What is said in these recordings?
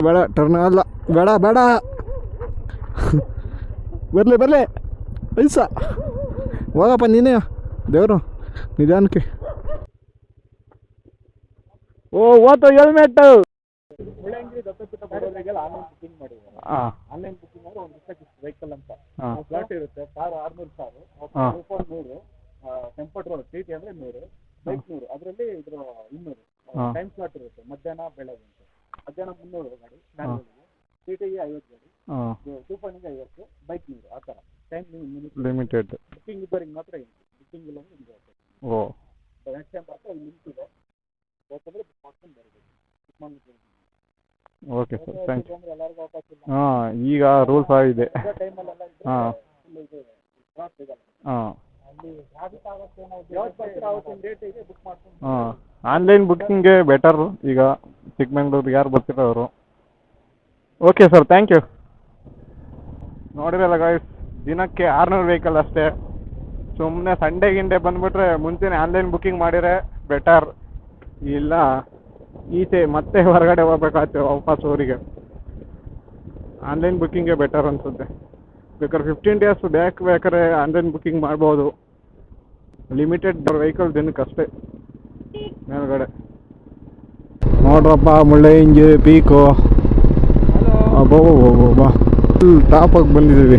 ಬೇಡ ಟರ್ನ್ ಅಲ್ಲ. ಬೇಡ ಬೇಡ. ಬರಲಿ ಬರಲಿ. ಐಸ. ಹೋಗಪ್ಪ ನೀನೇ. ದೇವರು ನಿಧಾನಕ್ಕೆ. ಓ ಓತು ಹೆಲ್ಮೆಟ್ ಆನ್ಲೈನ್ ಬುಕಿಂಗ್ ಮಾಡಿದ್ದಾರೆ ಆನ್ಲೈನ್ ಬುಕಿಂಗ್ ಅಂದ್ರೆ ಒಂದು ದಿವಸಕ್ಕೆ ವೆಹಿಕಲ್ ಅಂತ. ಹಾಂ. ಫ್ಲಾಟ್ ಇರುತ್ತೆ ಕಾರ್ ಆರ್ನೂರು ಕಾರು ಹಾ. ಸೂಪರ್ ನೂರು ಟೆಂಪೋ ಟ್ರೋಲ್ ಟಿ ಟಿ ಅಂದ್ರೆ ನೂರು ಬೈಕ್ ನೂರು. ಅದರಲ್ಲಿ ಇದ್ರ ಇನ್ನೂರು. ಟೈಮ್ ಸ್ಲಾಟ್ ಇರುತ್ತೆ ಮಧ್ಯಾಹ್ನ ಬೆಳಗ್ಗೆ ಅಂತ. ಮಧ್ಯಾಹ್ನ ಮುನ್ನೂರು ಗಾಡಿ ಟಿ ಟಿಗೆ ಐವತ್ತು ಗಾಡಿ ಹಾಂ. ಸೂಪರ್ನಿಗೆ ಐವತ್ತು ಬೈಕ್ ನೀರು ಆ ಥರ ಟೈಮ್ ಮಿನಿಟ್ ಲಿಮಿಟೆಡ್ ಬುಕ್ಕಿಂಗ್ ಇದ್ದವ್ರಿಗೆ ಮಾತ್ರ ಬುಕ್ಕಿಂಗ್ ಇಲ್ಲ ಅಂದ್ರೆ ನಿಮಗೆ ಓ. ನೆಕ್ಸ್ಟ್ ಟೈಮ್ ಬರ್ತಾ ಇಲ್ಲಿ ನಿಂತಿದೆ ಬೇಕಂದ್ರೆ ಬುಕ್ ಮಾಡ್ಕೊಂಡು ಬರಬೇಕು. Book okay sir thank you ಅಂದ್ರೆ ಎಲ್ಲರಿಗೂ ಅವಕಾಶ ಇಲ್ಲ. ಹಾಂ ಈಗ ರೂಲ್ಸ್ ಆಗಿದೆ ಟೈಮಲ್ಲೆಲ್ಲ ಹಾಂ. ಇದು ಹಾಂ. ಆನ್ಲೈನ್ ಬುಕ್ಕಿಂಗೇ ಬೆಟರ್ ಈಗ. ಚಿಕ್ಕಮಂಗ್ಳೂರಿಗೆ ಯಾರು ಬರ್ತಿರೋ ಅವರು. ಓಕೆ ಸರ್ ಥ್ಯಾಂಕ್ ಯು ನೋಡಿರಲ್ಲ ಗಾಯ್ಸ್ ದಿನಕ್ಕೆ ಆರುನೂರು ವೆಹಿಕಲ್ ಅಷ್ಟೇ. ಸುಮ್ಮನೆ ಸಂಡೇ ಗಿಂಡೆ ಬಂದುಬಿಟ್ರೆ ಮುಂಚೆನೇ ಆನ್ಲೈನ್ ಬುಕ್ಕಿಂಗ್ ಮಾಡಿದರೆ ಬೆಟರ್ ಇಲ್ಲ, ಈಚೆ ಮತ್ತೆ ಹೊರಗಡೆ ಹೋಗ್ಬೇಕಾಗ್ತದೆ ವಾಪಸ್ ಊರಿಗೆ. ಆನ್ಲೈನ್ ಬುಕ್ಕಿಂಗೇ ಬೆಟರ್ ಅನಿಸುತ್ತೆ. ಬೇಕಾದ್ರೆ ಫಿಫ್ಟೀನ್ ಡೇಸ್ ಬ್ಯಾಕ್ ಬೇಕಾದ್ರೆ ಆನ್ಲೈನ್ ಬುಕ್ಕಿಂಗ್ ಮಾಡ್ಬೋದು. ಲಿಮಿಟೆಡ್ ವೆಹಿಕಲ್ ದಿನಕ್ಕೆ ಅಷ್ಟೇ ಮೇಲ್ಗಡೆ. ನೋಡ್ರಪ್ಪ ಮುಳ್ಳೆ ಇಂಜಿ ಪೀಕು. ಬಾ ಫುಲ್ ಟಾಪಾಗಿ ಬಂದಿದ್ದೀವಿ.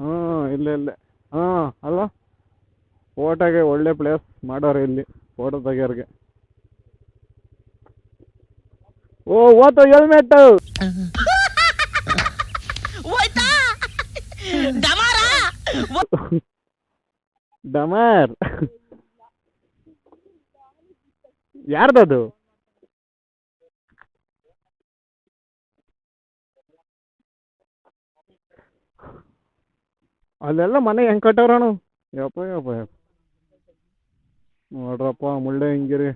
ಹಾಂ, ಇಲ್ಲ ಇಲ್ಲ. ಹಾಂ ಅಲ್ಲ ಫೋಟೋಗೆ ಒಳ್ಳೆ ಪ್ಲೇಸ್ ಮಾಡೋರು ಇಲ್ಲಿ ಫೋಟೋ ತೆಗಿಯೋರಿಗೆ. ಓ ಓತು ಹೆಲ್ಮೆಟ್ ಡಮಾರ್. ಯಾರ್ದದು? ಅಲ್ಲೆಲ್ಲ ಮನೆ ಹೆಂಗ್ ಅಣ್ಣ ಯಪ್ಪ ಯಪ್ಪ ಯಪ್ಪ. ನೋಡ್ರಪ್ಪ, ಮುಳ್ಳೆ ಹಿಂಗಿರಿ.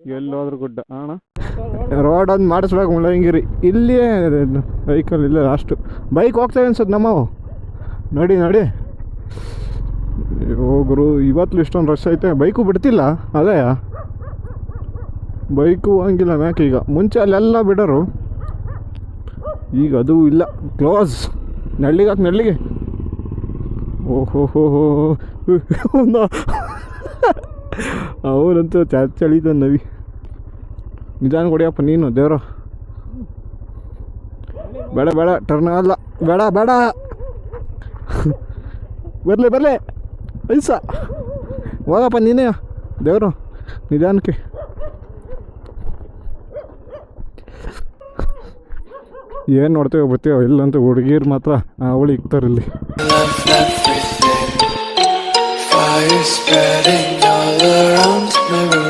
ಎಲ್ಲೋದ್ರು ಗುಡ್ಡ ಅಣ್ಣ ರೋಡ್ ಒಂದು ಮಾಡಿಸ್ಬೇಕು ಹಿಂಗಿರಿ. ಇಲ್ಲಿಯೇ ವೆಹಿಕಲ್ ಇಲ್ಲ ಲಾಸ್ಟು ಬೈಕ್ ಹೋಗ್ತೇವೆ ಅನ್ಸುತ್ತೆ ನಮ್ಮವು. ನೋಡಿ ನೋಡಿ. ಹೋಗ್ರು ಇವತ್ತು ಇಷ್ಟೊಂದು ರಶ್ ಐತೆ. ಬೈಕು ಬಿಡ್ತಿಲ್ಲ, ಅದೇ. ಬೈಕು ಹೋಗಂಗಿಲ್ಲ ಮ್ಯಾಕೆ ಈಗ. ಮುಂಚೆ ಅಲ್ಲೆಲ್ಲ ಬಿಡೋರು. ಈಗ ಅದು ಇಲ್ಲ. ಕ್ಲೋಸ್ ನಳ್ಳಿಗೆ ಹಾಕಿ, ನಳ್ಳಿಗೆ. ಓಹೋ ಅವನಂತೂ ಚಳಿದ ನವಿ. ನಿಧಾನ ಕೊಡಿಯಪ್ಪ ನೀನು, ದೇವ್ರ. ಬೇಡ ಬೇಡ ಟರ್ನ್ ಆಗಲ್ಲ. ಬೇಡ ಬೇಡ. ಬರಲಿ ಬರಲಿ. ಐಸ. ಹೋಗಪ್ಪ ನೀನೇ. ದೇವರು, ನಿಧಾನಕ್ಕೆ. ಏನ್ ನೋಡ್ತೇವೆ ಬಿಡ್ತಿ ಅಲ್ಲಂತ ಹುಡುಗೀರ್ ಮಾತ್ರ ಅವಳಿ ಇಕ್ತಾರೆ ಇಲ್ಲಿ. ಕೈ ಸ್ಪೆಡಿಂಗ್ ಅಲೌಂಟ್ ಮೇರಿ